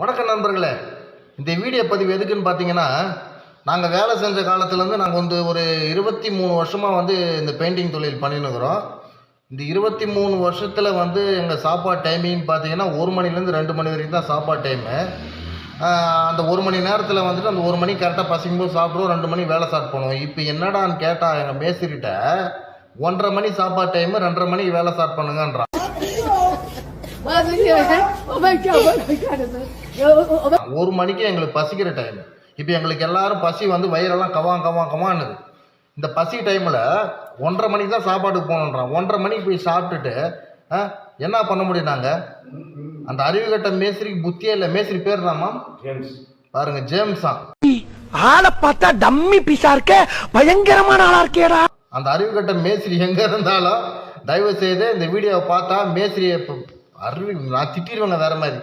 வணக்கம் நண்பர்களே. இந்த வீடியோ பதிவு எதுக்குன்னு பார்த்தீங்கன்னா நாங்கள் வேலை செஞ்ச காலத்துலேருந்து நாங்கள் வந்து ஒரு இருபத்தி மூணு வருஷமாக வந்து இந்த பெயிண்டிங் தொழில் பண்ணினுக்கிறோம் இந்த இருபத்தி மூணு வருஷத்தில் வந்து எங்கள் சாப்பாடு டைமிங் பார்த்தீங்கன்னா ஒரு மணிலேருந்து ரெண்டு மணி வரைக்கும் தான் சாப்பாடு டைமு அந்த ஒரு மணி நேரத்தில் வந்துட்டு அந்த ஒரு மணி கரெக்டாக பசிக்கும் போது சாப்பிடுவோம் ரெண்டு மணி வேலை ஸ்டார்ட் பண்ணுவோம். இப்போ என்னடான்னு கேட்டால் எங்கள் மேஸ்திரிட்ட ஒன்றரை மணி சாப்பாடு டைமு ரெண்டரை மணிக்கு வேலை ஸ்டார்ட் பண்ணுங்கன்றான். ஒரு மணிக்கு எங்களுக்கு பசிக்கிற டைம் இப்போ எங்களுக்கு எல்லாரும் பசி வந்து வயிறெல்லாம் கவான் கவான் கவான்னுது இந்த பசி டைமில் ஒன்றரை மணிக்கு தான் சாப்பாட்டுக்கு போகணுன்றான் ஒன்றரை மணிக்கு போய் சாப்பிட்டுட்டு ஆ, என்ன பண்ண முடியும் நாங்கள் அந்த அறிவுகட்ட மேஸ்திரிக்கு புத்தியே இல்லை. மேஸ்திரி பேர் நாமா பாருங்க ஜேம்ஸா ஆளை பார்த்தா டம்மி பீஸா இருக்க? பயங்கரமான ஆளா இருக்கேடா. அந்த அறிவுகட்ட மேஸ்திரி எங்கே இருந்தாலும் தயவு செய்து இந்த வீடியோவை பார்த்தா மேஸ்திரியை அருள் நான் திட்டிடுவேன் வேற மாதிரி.